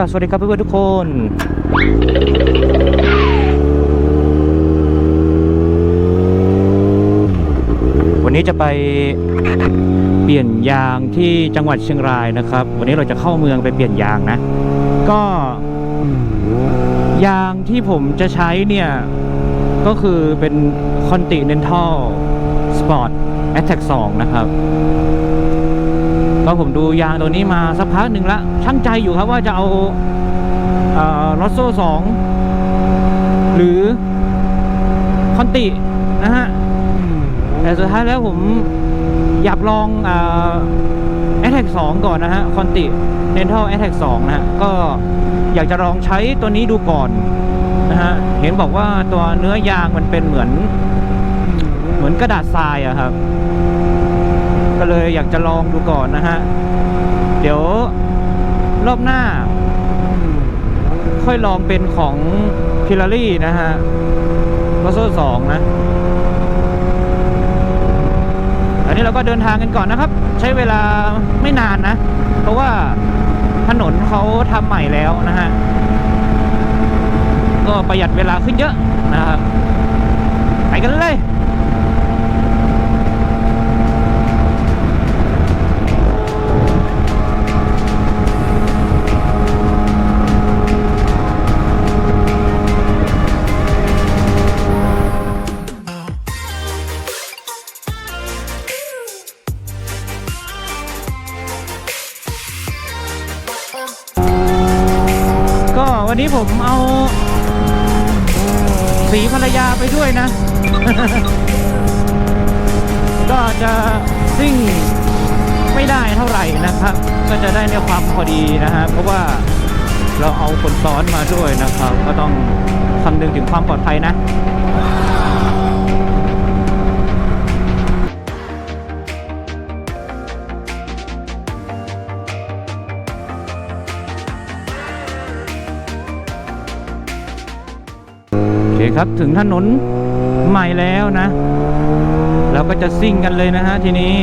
ครับสวัสดีครับเพื่อนๆทุกคนวันนี้จะไปเปลี่ยนยางที่จังหวัดเชียงรายนะครับ วันนี้เราจะเข้าเมืองไปเปลี่ยนยางนะ ก็ยางที่ผมจะใช้เนี่ย ก็คือเป็น Continental Sport Attack 2นะครับ ก็ผมดูยางตัวนี้มาสักพักหนึ่งละช่างใจอยู่ครับว่าจะเอารถโซ่สองหรือคอนตินะฮะแต่สุดท้ายแล้วผมอยากลองแอ t แทกสองก่อนนะฮะคอนติเนนทัลแอ t แทกสองนะฮะก็อยากจะลองใช้ตัวนี้ดูก่อนนะฮะเห็นบอกว่าตัวเนื้อยางมันเป็นเหมือน เหมือนกระดาษทรายอะครับ ก็เลย อยากจะลองดูก่อนนะฮะ เดี๋ยวรอบหน้า ค่อยลองเป็นของพิลารี่นะฮะรถโซ่สองนะอันนี้เราก็เดินทางกันก่อนนะครับ ใช้เวลาไม่นานนะ เพราะว่าถนนเขาทำใหม่แล้วนะฮะ ก็ประหยัดเวลาขึ้นเยอะนะครับ ไปกันเลย รยาไปด้วยนะ ก็จะซิ่งไม่ได้เท่าไหร่นะครับ ก็จะได้ในความพอดีนะฮะเพราะว่าเราเอาคนซ้อนมาด้วยนะครับ ก็ต้องคำนึงถึงความปลอดภัยนะ ครับถึงถนนใหม่แล้วนะ เราก็จะซิ่งกันเลยนะฮะทีนี้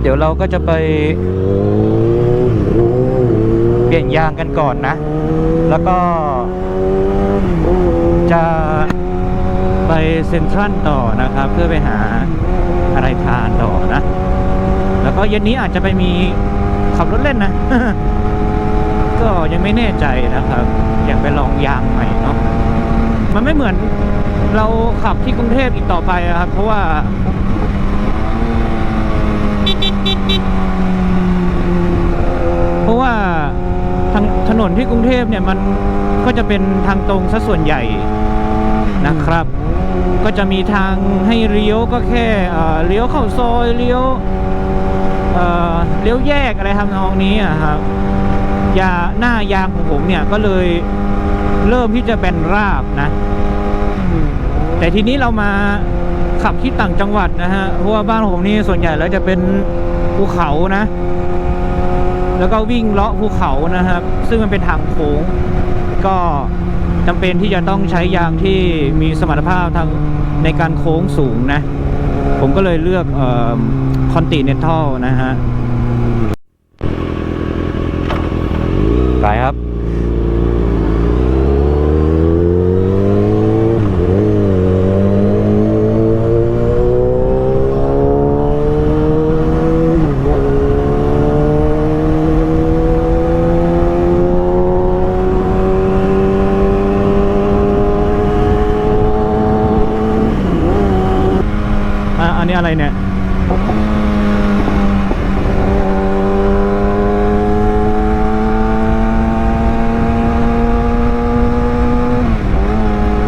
เดี๋ยวเราก็จะไปเปลี่ยนยางกันก่อนนะ แล้วก็จะไปเซ็นทรัลต่อนะครับ เพื่อไปหาอะไรทานต่อนะ แล้วก็เย็นนี้อาจจะไปมีขับรถเล่นนะ ก็ยังไม่แน่ใจนะครับ อยากไปลองยางใหม่เนาะมันไม่เหมือนเราขับที่กรุงเทพอีกต่อไปอะครับ เพราะว่า เพราะว่า ทางถนนที่กรุงเทพเนี่ยมันก็จะเป็นทางตรงซะส่วนใหญ่นะครับ ก็จะมีทางให้เลี้ยวก็แค่เลี้ยวเข้าซอยเลี้ยวเอ่อเลี้ยวแยกอะไรทำนองนี้อะครับยาหน้ายางของผมเนี่ยก็เลยเริ่มที่จะเป็นราบนะ แต่ทีนี้เรามาขับที่ต่างจังหวัดนะฮะเพราะว่าบ้านผมนี่ส่วนใหญ่แล้วจะเป็นภูเขานะ แล้วก็วิ่งเลาะภูเขานะครับ ซึ่งมันเป็นทางโค้งก็จำเป็นที่จะต้องใช้ยางที่มีสมรรถภาพทางในการโค้งสูงนะ ผมก็เลยเลือกคอนติเนนทัลนะฮะไปครับ อะอันนี้อะไรเนี่ย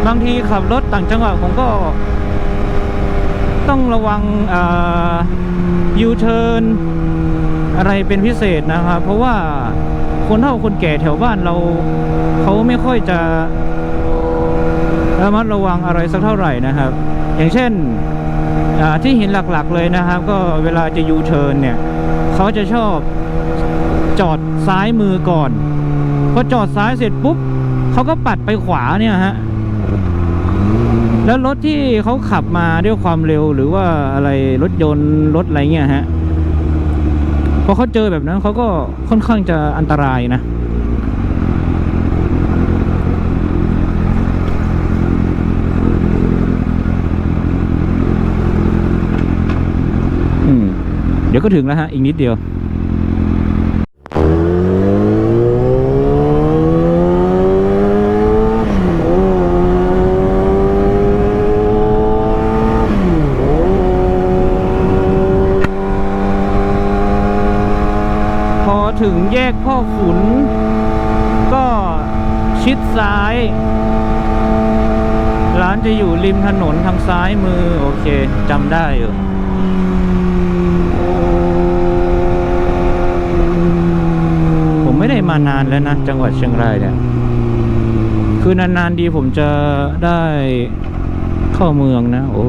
บางทีขับรถ ต่างจังหวัดผมก็ ต้องระวังยูเทิร์นอะไรเป็นพิเศษนะครับ เพราะว่าคนเฒ่าคนแก่แถวบ้านเราเขาไม่ค่อยจะระมัดระวังอะไรสักเท่าไหร่นะครับ อย่างเช่นที่เห็นหลักๆเลยนะครับ ก็เวลาจะยูเทิร์นเนี่ยเขาจะชอบจอดซ้ายมือก่อนพอจอดซ้ายเสร็จปุ๊บเขาก็ปัดไปขวาเนี่ยฮะ แล้วรถที่เขาขับมาด้วยความเร็วหรือว่าอะไรรถยนต์รถอะไรเงี้ยฮะพอเขาเจอแบบนั้นเขาก็ค่อนข้างจะอันตรายนะอืมเดี๋ยวก็ถึงแล้วฮะ อีกนิดเดียว พอถึงแยกพ่อขุน ก็ชิด ซ้าย ร้านจะอยู่ริมถนนทางซ้ายมือ โอเคจำได้อยู่ผมไม่ได้มานานแล้วนะ จังหวัดเชียงรายเนี่ย คือนานๆดีผมจะได้เข้าเมืองนะ โอ้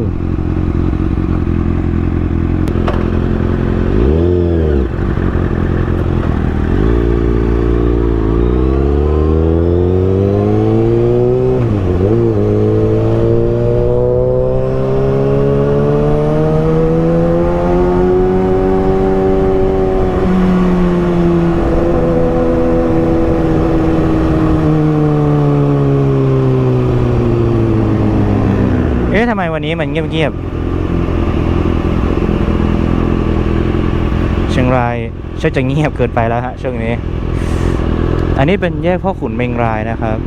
นนี้มันเงียบๆเชียงรายช่จะเงียบเกินไปแล้วฮะช่วงนี้ อันนี้เป็นแยกพ่อขุนเมงรายนะครับ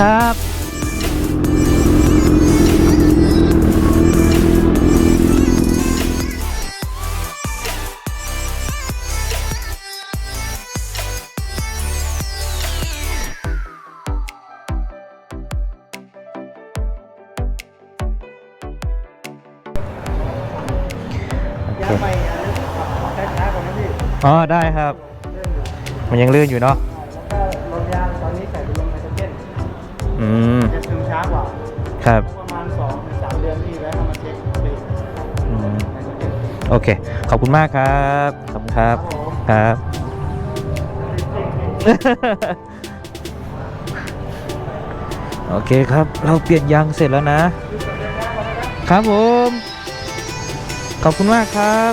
ครับยางใหม่อันนี้ช้าๆกว่านั้นพี่อ๋อ ได้ครับ มันยังลื่นอยู่เนาะ อืมจะซึมช้ากว่าครับประมาณ2ถึง3เดือนที่แล้วมาเช็คดูอืมไนโตรเจนโอเค ขอบคุณมากครับ ขอบคุณครับ ครับโโอเคครับ เราเปลี่ยนยางเสร็จแล้วนะ ครับผม ขอบคุณมากครับ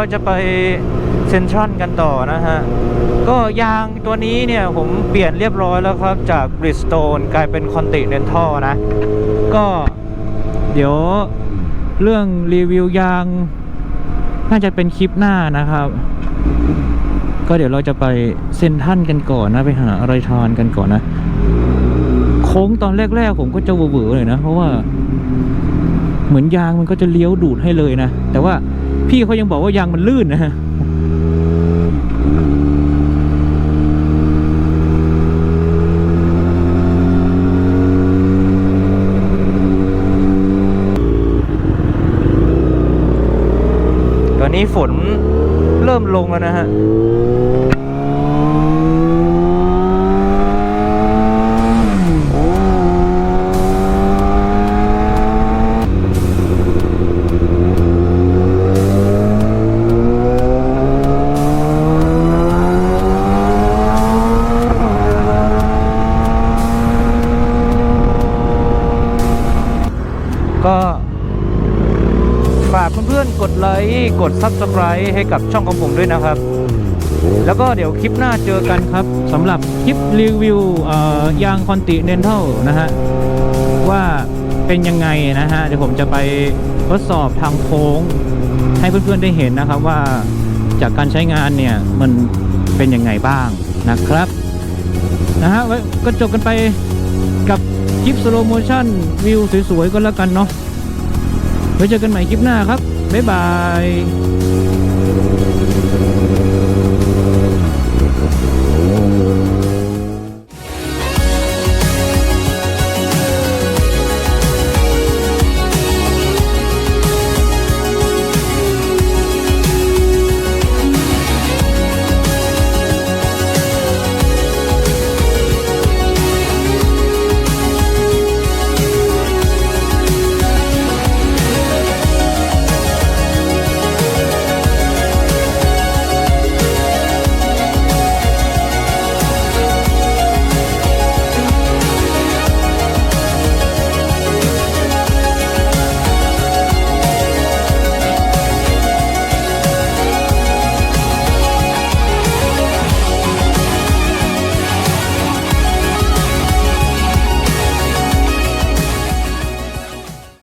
เราจะไปเซ็นทรัลกันต่อนะฮะ ก็ยางตัวนี้เนี่ยผมเปลี่ยนเรียบร้อยแล้วครับ จากบริสโตนกลายเป็นคอนติเนนทัลนะ ก็เดี๋ยวเรื่องรีวิวยาง น่าจะเป็นคลิปหน้านะครับ ก็เดี๋ยวเราจะไปเซ็นทรัลกันก่อนนะ ไปหาอะไรทานกันก่อนนะ โค้งตอนแรกๆผมก็จะเวอร์ๆเลยนะ เพราะว่า เหมือนยางมันก็จะเลี้ยวดูดให้เลยนะ แต่ว่า พี่เขายังบอกว่ายางมันลื่นนะฮะตอนนี้ฝนเริ่มลงแล้วนะฮะ ก็ฝาก ไลค์กด Subscribe ให้กับช่องของผมด้วยนะครับ แล้วก็เดี๋ยวคลิปหน้าเจอกันครับสำหรับคลิปรีวิวยางคอนติเนนทัลนะฮะ ว่าเป็นยังไงนะฮะ เดี๋ยวผมจะไปทดสอบทางโค้ง ให้เพื่อนๆได้เห็นนะครับว่าจากการใช้งานเนี่ย มันเป็นยังไงบ้างนะครับนะฮะไว้ก็จบกันไปกับคลิปสโลโมชั่นวิวสวยๆก็แล้วกันเนาะไว้เจอกันใหม่คลิปหน้าครับ บ๊ายบาย